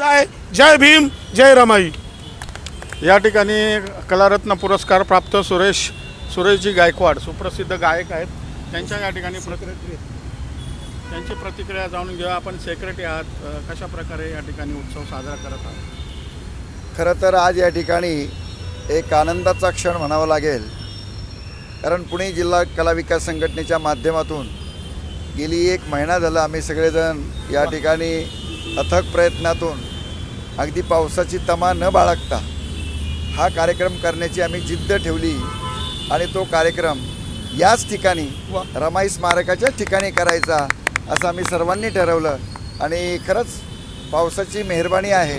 जय भीम जय रमाई. या ठिकाणी कलारत्न पुरस्कार प्राप्त सुरेश सुरेशजी गायकवाड सुप्रसिद्ध गायक आहेत. त्यांच्या या ठिकाणी प्रतिक्रिया त्यांची प्रतिक्रिया जाणून घेऊया. आपण सेक्रेटरी आहात. कशा प्रकारे या ठिकाणी उत्सव साजरा करत आहात? खरं तर आज या ठिकाणी एक आनंदाचा क्षण म्हणावा लागेल. कारण पुणे जिल्हा कला विकास संघटनेच्या माध्यमातून गेली एक महिना झाला आम्ही सगळेजण या ठिकाणी अथक प्रयत्नातून अगदी पावसाची तमा न बाळगता हा कार्यक्रम करण्याची आम्ही जिद्द ठेवली आणि तो कार्यक्रम याच ठिकाणी रमाई स्मारकाच्या ठिकाणी करायचा असं आम्ही सर्वांनी ठरवलं. आणि खरंच पावसाची मेहरबानी आहे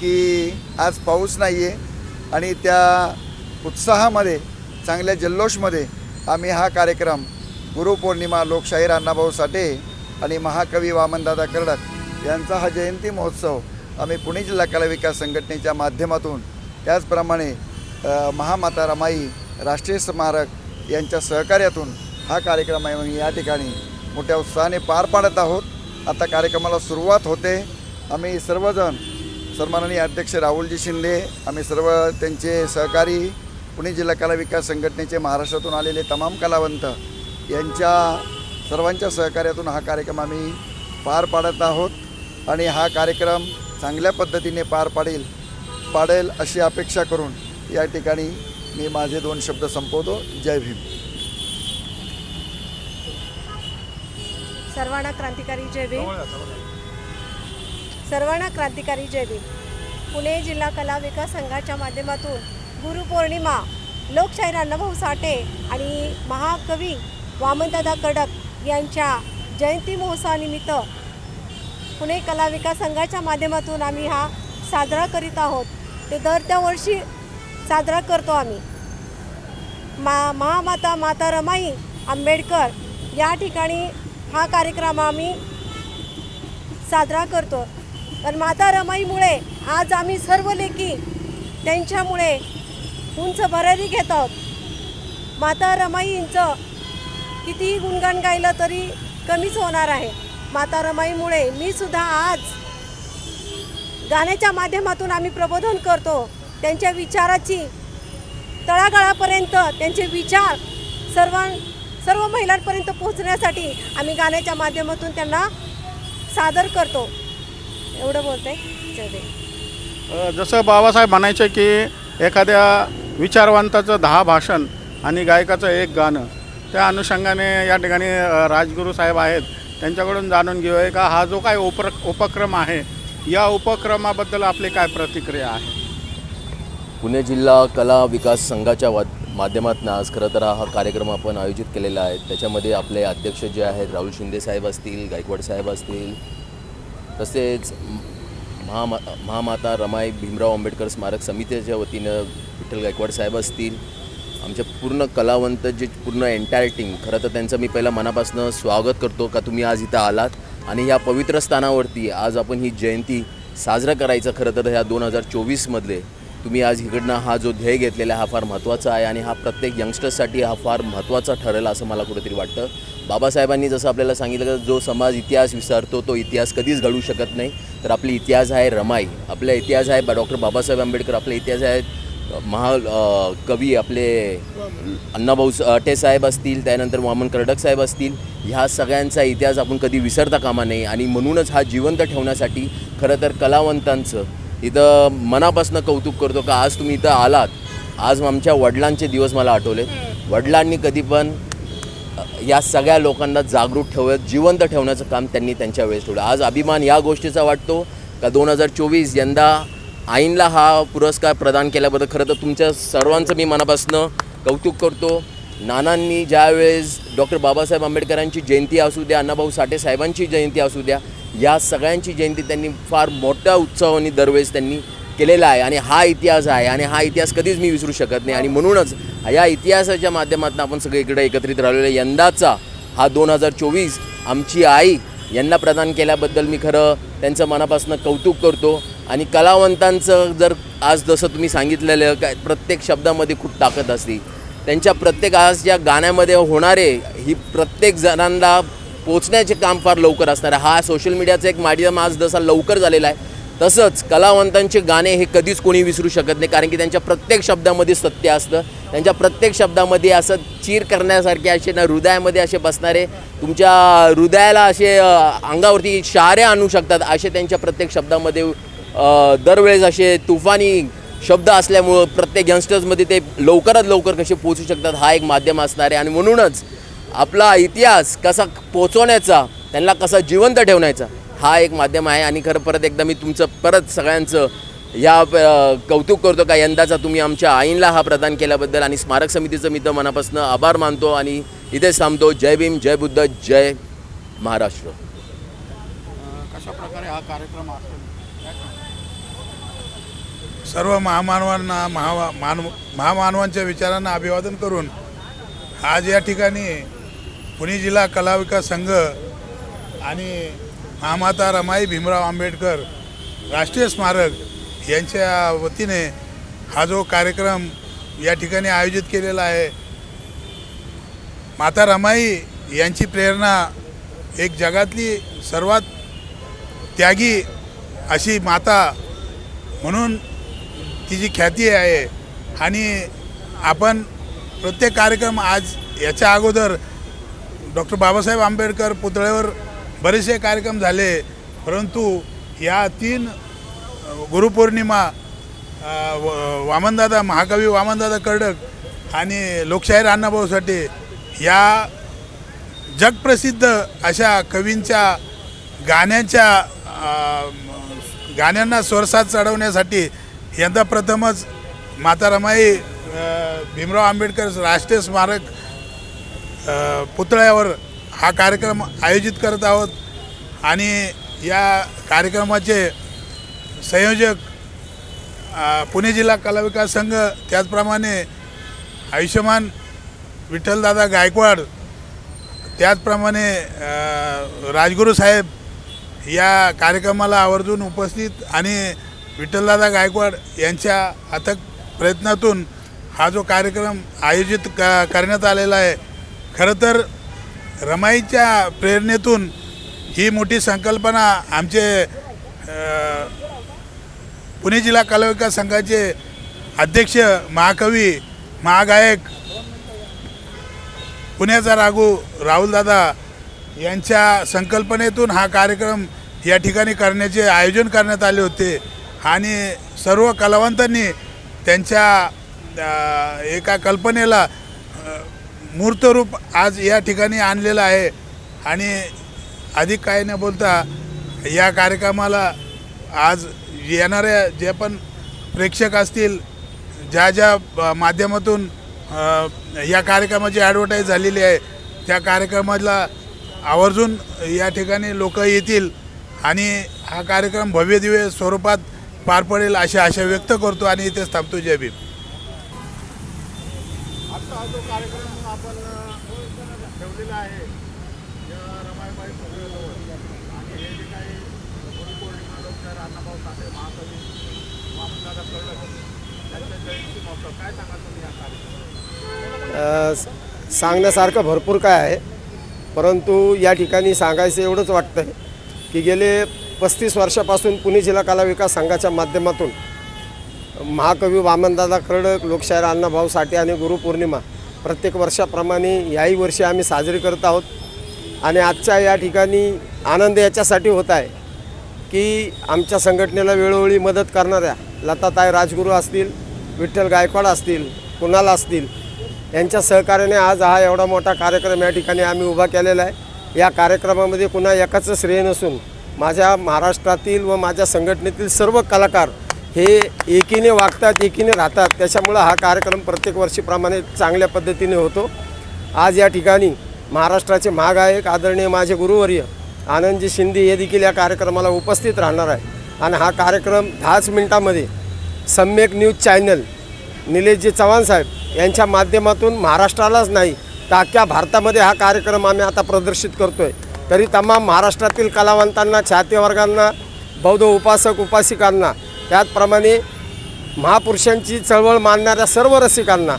की आज पाऊस नाही आहे आणि त्या उत्साहामध्ये चांगल्या जल्लोषमध्ये आम्ही हा कार्यक्रम गुरुपौर्णिमा लोकशाहीर अण्णाभाऊ साठे आणि महाकवी वामनदादा कर्डक यांचा हा जयंती महोत्सव आम्ही पुणे जिल्हा कला विकास संघटनेच्या माध्यमातून त्याचप्रमाणे महामाता रमाई राष्ट्रीय स्मारक यांच्या सहकार्यातून हा कार्यक्रम आहे आम्ही या ठिकाणी मोठ्या उत्साहाने पार पाडत आहोत. आता कार्यक्रमाला सुरुवात होते. आम्ही सर्वजण सन्माननीय अध्यक्ष राहुलजी शिंदे आम्ही सर्व त्यांचे सहकारी पुणे जिल्हा कला विकास संघटनेचे महाराष्ट्रातून आलेले तमाम कलावंत यांच्या सर्वांच्या सहकार्यातून हा कार्यक्रम आम्ही पार पाडत आहोत. आणि हा कार्यक्रम चांगल्या पद्धतीने पार पाडेल पाडेल अशी अपेक्षा करून या ठिकाणी मी माझे दोन शब्द संपवतो. जय भीम. सर्वांना क्रांतिकारी जय भीम. सर्वांना क्रांतिकारी जय भीम. पुणे जिल्हा कला विकास संघाच्या माध्यमातून गुरुपौर्णिमा लोकशाहीर अण्णाभाऊ साठे आणि महाकवी वामनदादा कडक यांच्या जयंती महोत्सवानिमित्त पुणे कला विकास संघाच्या माध्यमातून आम्ही हा साजरा करीत आहोत. ते दर त्या वर्षी साजरा करतो आम्ही. मा महामाता माता रमाई आंबेडकर या ठिकाणी हा कार्यक्रम आम्ही साजरा करतो. पण माता रमाईमुळे आज आम्ही सर्व लेखी त्यांच्यामुळे उंच भरारी घेत आहोत. माता रमाईंचं कितीही गुणगान गायलं तरी कमीच होणार आहे. माता रमाईमुळे मी सुद्धा आज गाण्याच्या माध्यमातून आम्ही प्रबोधन करतो. त्यांच्या विचाराची तळागाळापर्यंत त्यांचे विचार सर्व सर्व महिलांपर्यंत पोहोचण्यासाठी आम्ही गाण्याच्या माध्यमातून त्यांना सादर करतो. एवढं बोलते जसं बाबासाहेब म्हणायचे की एखाद्या विचारवंताचं दहा भाषण आणि गायकाचं एक गाणं त्या अनुषंगाने या ठिकाणी राजगुरू साहेब आहेत. त्यांच्याकडून जाणून घेऊया का हा जो काय उप्र उपक्रम आहे या उपक्रमाबद्दल आपली काय प्रतिक्रिया आहे? पुणे जिल्हा कला विकास संघाच्या वा माध्यमातून आज खरं तर हा कार्यक्रम आपण आयोजित केलेला आहे. त्याच्यामध्ये आपले अध्यक्ष जे आहेत राहुल शिंदे साहेब असतील गायकवाड साहेब असतील तसेच महामा महामाता रमाई भीमराव आंबेडकर स्मारक समितीच्या वतीनं विठ्ठल गायकवाड साहेब असतील आमच्या पूर्ण कलावंत जे पूर्ण एंटायर टीम खरं तर त्यांचं मी पहिलं मनापासून स्वागत करतो का तुम्ही आज इथं आलात? आणि ह्या पवित्र स्थानावरती आज आपण ही जयंती साजरा करायचं खरं तर ह्या दोन हजार चोवीसमधले. तुम्ही आज इकडनं हा जो ध्येय घेतलेला आहे हा फार महत्त्वाचा आहे आणि हा प्रत्येक यंगस्टर्ससाठी हा फार महत्त्वाचा ठरेल असं मला कुठेतरी वाटतं. बाबासाहेबांनी जसं आपल्याला सांगितलं की जो समाज इतिहास विसरतो तो इतिहास कधीच घडू शकत नाही. तर आपली इतिहास आहे रमाई. आपला इतिहास आहे डॉक्टर बाबासाहेब आंबेडकर आपला इतिहास आहे महा कवी आपले अण्णाभाऊ स- अटे साहेब असतील त्यानंतर वामन कर्डक साहेब असतील ह्या सगळ्यांचा इतिहास आपण कधी विसरता कामा नये. आणि म्हणूनच हा जिवंत ठेवण्यासाठी खरं तर कलावंतांचं इथं मनापासून कौतुक करतो का आज तुम्ही इथं आलात. आज आमच्या वडिलांचे दिवस मला आठवले वडिलांनी कधी पण या सगळ्या लोकांना जागरूक ठेवत जिवंत ठेवण्याचं काम त्यांनी त्यांच्या वेळेस ठेवलं. आज अभिमान या गोष्टीचा वाटतो का दोन हजार चोवीस यंदा आईनला हा पुरस्कार प्रदान केल्याबद्दल खरं तर तुमच्या सर्वांचं मी मनापासनं कौतुक करतो. नानांनी ज्यावेळेस डॉक्टर बाबासाहेब आंबेडकरांची जयंती असू द्या अण्णाभाऊ साठे साहेबांची जयंती असू द्या या सगळ्यांची जयंती त्यांनी फार मोठ्या उत्सवाने दरवेळेस त्यांनी केलेला आहे आणि हा इतिहास आहे आणि हा इतिहास कधीच मी विसरू शकत नाही. आणि म्हणूनच या इतिहासाच्या माध्यमातून आपण सगळे इकडे एकत्रित राहिलेलो यंदाचा हा दोन हजार चोवीस आमची आई यांना प्रदान केल्याबद्दल मी खरं त्यांचं मनापासून कौतुक करतो. आणि कलावंतांचं जर आज जसं तुम्ही सांगितलेलं काय प्रत्येक शब्दामध्ये खूप ताकद असते. त्यांच्या प्रत्येक आज ज्या गाण्यामध्ये होणारे ही प्रत्येक जणांना पोचण्याचे काम फार लवकर असणार आहे. हा सोशल मीडियाचा एक माध्यम आज जसा लवकर झालेला आहे तसंच कलावंतांचे गाणे हे कधीच कोणी विसरू शकत नाही कारण की त्यांच्या प्रत्येक शब्दामध्ये सत्य असतं. त्यांच्या प्रत्येक शब्दामध्ये असं चीर करण्यासारखे असे ना हृदयामध्ये असे बसणारे तुमच्या हृदयाला असे अंगावरती शारे आणू शकतात असे त्यांच्या प्रत्येक शब्दामध्ये दरवेळेस असे तुफानी शब्द असल्यामुळं प्रत्येक यंगस्टर्समध्ये ते लवकरात लवकर कसे पोचू शकतात हा एक माध्यम असणार आहे. आणि म्हणूनच आपला इतिहास कसा पोचवण्याचा त्यांना कसा जिवंत ठेवण्याचा हा एक माध्यम आहे. आणि खरं परत एकदा मी तुमचं परत सगळ्यांचं या कौतुक करतो का? यंदाचा तुम्ही आमच्या आईनला हा प्रदान केल्याबद्दल आणि स्मारक समितीचं मी तर मनापासून आभार मानतो आणि इथेच थांबतो. जय भीम जय बुद्ध जय महाराष्ट्र. कशा प्रकारे हा कार्यक्रम असेल सर्व महामानवांना महा मानव महामानवांच्या विचारांना अभिवादन करून आज या ठिकाणी पुणे जिल्हा कला विकास संघ आणि महामाता रमाई भीमराव आंबेडकर राष्ट्रीय स्मारक यांच्या वतीने हा जो कार्यक्रम या ठिकाणी आयोजित केलेला आहे माता रमाई यांची प्रेरणा एक जगातली सर्वात त्यागी अशी माता म्हणून तिची ख्याती आहे आणि आपण प्रत्येक कार्यक्रम आज याच्या अगोदर डॉक्टर बाबासाहेब आंबेडकर पुतळ्यावर बरेचसे कार्यक्रम झाले परंतु या तीन गुरुपौर्णिमा व- वामनदादा महाकवी वामनदादा कर्डक आणि लोकशाहीर अण्णाभाऊ साठे या जगप्रसिद्ध अशा कवींच्या गाण्यांच्या गाण्यांना स्वरसाद चढवण्यासाठी यंदा प्रथमच माता रमाई भीमराव आंबेडकर राष्ट्रीय स्मारक पुतळ्यावर हा कार्यक्रम आयोजित करत आहोत. आणि या कार्यक्रमाचे संयोजक पुणे जिल्हा कला विकास संघ त्याचप्रमाणे आयुष्यमान विठ्ठलदादा गायकवाड त्याचप्रमाणे राजगुरू साहेब या कार्यक्रमाला आवर्जून उपस्थित आणि विठ्ठलदादा गायकवाड यांच्या अथक प्रयत्नातून हा जो कार्यक्रम आयोजित क करण्यात आलेला आहे. खरं तर रमाईच्या प्रेरणेतून ही मोठी संकल्पना आमचे पुणे जिल्हा कलाविकास संघाचे अध्यक्ष महाकवी महागायक पुण्याचा राघू राहुलदादा यांच्या संकल्पनेतून हा कार्यक्रम या ठिकाणी करण्याचे आयोजन करण्यात आले होते. आणि सर्व कलावंतांनी त्यांच्या एका कल्पनेला मूर्तरूप आज या ठिकाणी आणलेलं आहे. आणि अधिक काही न बोलता या कार्यक्रमाला आज येणाऱ्या जे पण प्रेक्षक असतील ज्या ज्या माध्यमातून या कार्यक्रमाची ॲडव्हर्टाईज झालेली आहे त्या कार्यक्रमाला आवर्जून या ठिकाणी लोक येतील. आणि हा कार्यक्रम भव्यदिव्य स्वरूपात पार पडेल अशी आशा व्यक्त करतो आणि इथेच थांबतो. जय भीम. आजचा जो कार्यक्रम आपण अ, ठेवलेला आहे या रमाईबाई पुतळ्याजवळ आणि हे जे काही गुरुपौर्णिमा लोकशाहीर अण्णाभाऊ साठे महाकवी वामनदादा कर्डक यांच्या जयंती महोत्सव काय सांगाल तुम्ही या कार्यक्रमात? अ, स- सांगण्यासारखं भरपूर काय आहे परंतु या ठिकाणी सांगायचं एवढंच वाटतं आहे की गेले पस्तीस वर्षापासून पुणे जिल्हा कला विकास संघाच्या माध्यमातून महाकवी वामनदादा खरडक लोकशाहीर अण्णाभाऊ साठे आणि गुरुपौर्णिमा प्रत्येक वर्षाप्रमाणे याही वर्षी आम्ही साजरी करत आहोत. आणि आजच्या या ठिकाणी आनंद याच्यासाठी होत आहे की आमच्या संघटनेला वेळोवेळी मदत करणाऱ्या लताताई राजगुरू असतील विठ्ठल गायकवाड असतील कुणाल असतील यांच्या सहकार्याने आज हा एवढा मोठा कार्यक्रम या ठिकाणी आम्ही उभा केलेला आहे. या कार्यक्रमामध्ये कुणा एकाचं श्रेय नसून माझ्या महाराष्ट्रातील व माझ्या संघटनेतील सर्व कलाकार हे एकीने वागतात एकीने राहतात. त्याच्यामुळं हा कार्यक्रम प्रत्येक वर्षीप्रमाणे चांगल्या पद्धतीने होतो. आज या ठिकाणी महाराष्ट्राचे महागायक आदरणीय माझे गुरुवर्य आनंदजी शिंदे हे देखील या कार्यक्रमाला उपस्थित राहणार आहे. आणि हा कार्यक्रम दहाच मिनटामध्ये सम्यक न्यूज चॅनल निलेशजी चव्हाण साहेब यांच्या माध्यमातून महाराष्ट्रालाच नाही तर अख्ख्या भारतामध्ये हा कार्यक्रम आम्ही आता प्रदर्शित करतो आहे तरी तमाम महाराष्ट्रातील कलावंतांना चाहते बौद्ध उपासक उपासिकांना त्याचप्रमाणे महापुरुषांची चळवळ मानणाऱ्या सर्व रसिकांना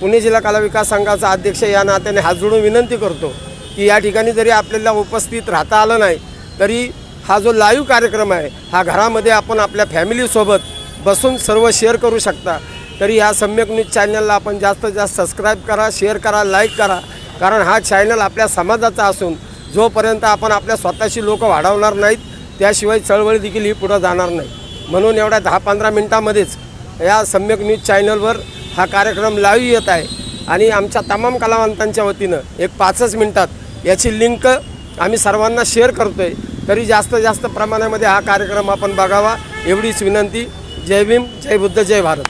पुणे जिल्हा कला विकास संघाचा अध्यक्ष या नात्याने हात जोडून विनंती करतो की या ठिकाणी जरी आपल्याला उपस्थित राहता आलं नाही तरी हा जो लाईव्ह कार्यक्रम आहे हा घरामध्ये आपण आपल्या फॅमिलीसोबत बसून सर्व शेअर करू शकता. तरी ह्या सम्यक न्यूज चॅनलला आपण जास्तीत जास्त सबस्क्राईब करा शेअर करा लाईक करा. कारण हा चॅनल आपल्या समाजाचा असून जोपर्यंत आपण आपल्या स्वतःशी लोक वाढवणार नाहीत त्याशिवाय चळवळी देखील ही पुढं जाणार नाही. म्हणून एवढ्या दहा पंधरा मिनटामध्येच या सम्यक न्यूज चॅनलवर हा कार्यक्रम लाईव्ह येत आहे. आणि आमच्या तमाम कलावंतांच्या वतीनं एक पाचच मिनटात याची लिंक आम्ही सर्वांना शेअर करतो आहे तरी जास्त जास्त प्रमाणामध्ये हा कार्यक्रम आपण बघावा एवढीच विनंती. जय भीम जय बुद्ध जय भारत.